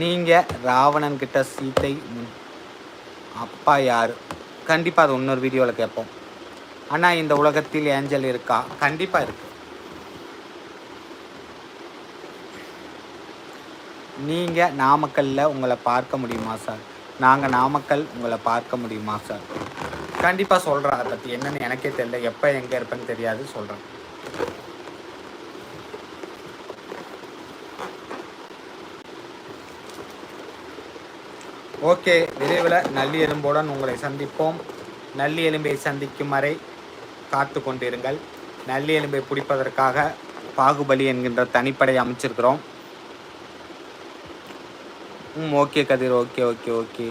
நீங்கள் ராவணன் கிட்ட சீத்தை அப்பா யார்? கண்டிப்பாக அது இன்னொரு வீடியோவில் கேட்போம் அண்ணா இந்த உலகத்தில் ஏஞ்சல் இருக்கா? கண்டிப்பாக இருக்கு. நீங்கள் நாமக்கல்ல உங்களை பார்க்க முடியுமா சார்? நாங்கள் நாமக்கல் உங்களை பார்க்க முடியுமா சார்? கண்டிப்பாக சொல்கிறேன் அதை பற்றி என்னென்னு எனக்கே தெரியல. எப்போ எங்கே இருப்பேன்னு தெரியாது சொல்கிறேன் ஓகே விரைவில் நல்லி எலும்புடன் உங்களை சந்திப்போம். நல்லி எலும்பை சந்திக்கும் வரை காத்து கொண்டிருங்கள். நல்லி எலும்பை பிடிப்பதற்காக பாகுபலி என்கின்ற தனிப்படை அமைச்சிருக்கிறோம். ம் okay Kathir okay okay okay.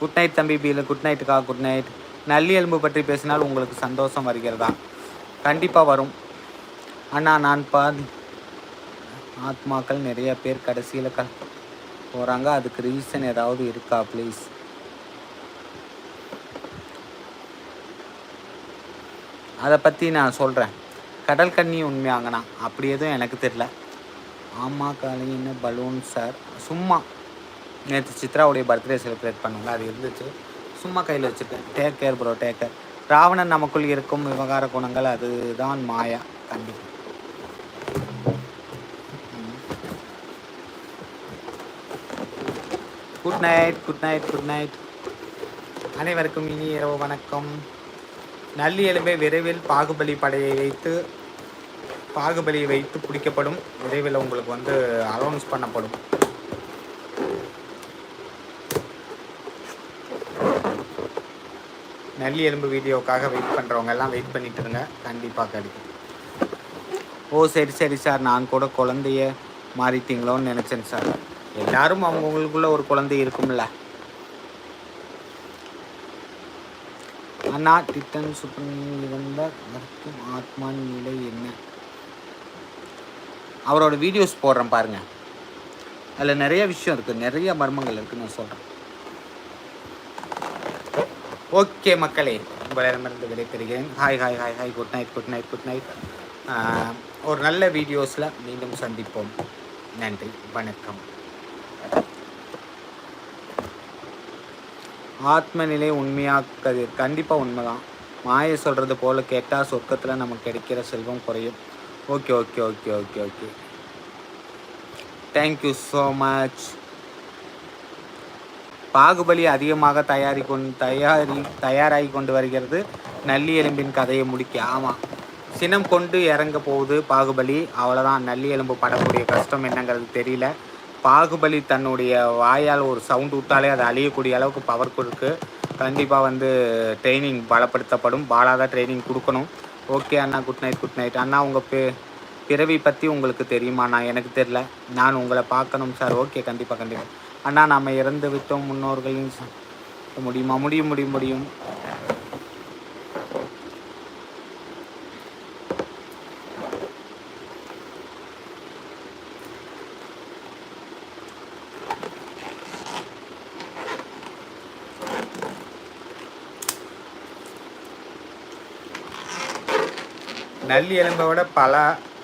Good night தம்பி பீல குட் நைட்டுக்கா குட் நைட் நல்லி எலும்பு பற்றி பேசினால் உங்களுக்கு சந்தோஷம் வருகிறதா? கண்டிப்பாக வரும். அண்ணா நான் பாதி ஆத்மாக்கள் நிறைய பேர் கடைசியில் க போகிறாங்க அதுக்கு ரீசன் ஏதாவது இருக்கா ப்ளீஸ் அதை பற்றி நான் சொல்கிறேன் கடல் கண்ணி உண்மையாங்கண்ணா. அப்படி எதுவும் எனக்கு தெரில ஆமாம் காலையின்னு பலூன் சார் சும்மா. நேற்று சித்ராவுடைய பர்த்டே செலிப்ரேட் பண்ணுவாங்க அது இருந்துச்சு. சும்மா கையில் வச்சுருக்கேன். Take care bro take care Ravanan நமக்குள் இருக்கும் விவகார குணங்கள் அதுதான் மாயா. கண்டிப்பாக good night good night good night அனைவருக்கும் இனி இரவு வணக்கம். நல்லி எலும்பை விரைவில் பாகுபலி படையை வைத்து பாகுபலியை வைத்து பிடிக்கப்படும் விரைவில் உங்களுக்கு வந்து அனௌன்ஸ் பண்ணப்படும். நல்லி எலும்பு வீடியோக்காக வெயிட் பண்ணுறவங்க எல்லாம் வெயிட் பண்ணிட்டு இருங்க. கண்டிப்பாக கிடைக்கும். ஓ சரி சரி சார் நான் கூட குழந்தைய மாறிட்டீங்களோன்னு நினச்சேன் சார் எல்லாரும் அவங்கவுங்களுக்குள்ள ஒரு குழந்தை இருக்கும்ல. அண்ணா திட்டன் சுப்ரமணியம் இருந்த வர்க்கும் ஆத்மான் நிலை என்ன? அவரோட வீடியோஸ் போடுறேன் பாருங்க. அதில் நிறைய விஷயம் இருக்குது நிறைய மர்மங்கள் இருக்குன்னு நான் சொல்கிறேன் ஓகே மக்களே உங்களிடமிருந்து விடைபெறுகிறேன். Hi hi hi hi good night good night good night ஒரு நல்ல வீடியோஸில் மீண்டும் சந்திப்போம். நன்றி வணக்கம். ஆத்ம நிலை உண்மையாக்குது கண்டிப்பாக உண்மைதான். மாயை சொல்கிறது போல் கேட்டால் சொர்க்கத்தில் நமக்கு கிடைக்கிற செல்வம் குறையும். Okay okay okay okay okay. Thank you so much Baahubali அதிகமாக தயாரி கொண்டு தயாரி தயாராகி கொண்டு வருகிறது. நல்லி எலும்பின் கதையை முடிக்க. ஆமாம் சினம் கொண்டு இறங்க போகுது பாகுபலி. அவ்வளோதான் நல்லி எலும்பு படக்கூடிய கஷ்டம் என்னங்கிறது தெரியல. பாகுபலி தன்னுடைய வாயால் ஒரு சவுண்ட் விட்டாலே அது அழியக்கூடிய அளவுக்கு பவர் கொடுக்கு கண்டிப்பாக வந்து ட்ரைனிங் பலப்படுத்தப்படும். பாலாக ட்ரைனிங் கொடுக்கணும். ஓகே அண்ணா குட் நைட் குட் நைட் அண்ணா உங்கள் பே பிறவி பற்றி உங்களுக்கு தெரியுமா? நான் எனக்கு தெரில நான் உங்களை பார்க்கணும் சார் ஓகே கண்டிப்பாக கண்டிப்பாக அண்ணா நாம் இறந்து விட்டோம் முன்னோர்களின் முடியுமா? முடியும் முடியும் முடியும். நல்லி எலும்பை விட பல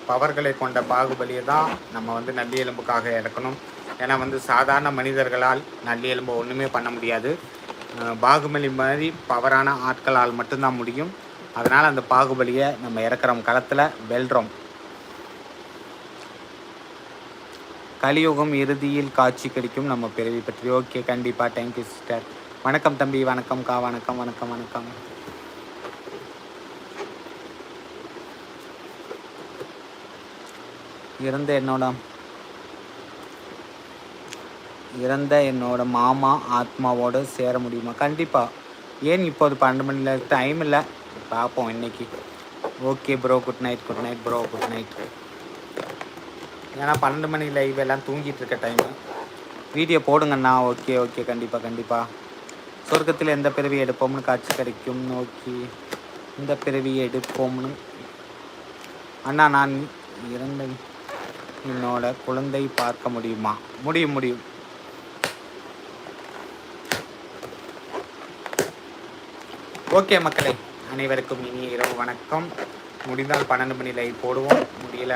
பவர்களை கொண்ட பாகுபலியை தான் நம்ம வந்து நல்லி எலும்புக்காக இறக்கணும். ஏன்னா வந்து சாதாரண மனிதர்களால் நல்லி எலும்பை ஒன்றுமே பண்ண முடியாது. பாகுபலி மாதிரி பவரான ஆட்களால் மட்டும்தான் முடியும். அதனால் அந்த பாகுபலியை நம்ம இறக்குறோம். களத்தில் வெல்றோம். கலியுகம் இறுதியில் காட்சி கிடைக்கும். நம்ம பிறவி பற்றி. ஓகே கண்டிப்பாக தேங்க்யூ சிஸ்டர் வணக்கம் தம்பி வணக்கம் கா வணக்கம் வணக்கம் வணக்கம். இறந்த என்னோட இறந்த என்னோட மாமா ஆத்மாவோடு சேர முடியுமா? கண்டிப்பாக ஏன் இப்போது பன்னெண்டு மணியில் டைம் இல்லை? பார்ப்போம் இன்னைக்கு. Okay bro good night good night bro good night ஏன்னா பன்னெண்டு மணி லைவ் எல்லாம் தூங்கிட்டு இருக்க டைமு வீடியோ போடுங்கண்ணா ஓகே ஓகே கண்டிப்பாக கண்டிப்பாக சொர்க்கத்தில் எந்த பிறவி எடுப்போம்னு காட்சி கிடைக்கும்? ஓகே இந்த பிறவி எடுப்போம்னு. அண்ணா நான் இறந்தேன் என்னோட குழந்தை பார்க்க முடியுமா? முடியும் முடியும். ஓகே மக்களே அனைவருக்கும் இனிய இரவு வணக்கம். முடிந்தால் பன்னெண்டு மணி லைவ் போடுவோம். முடியல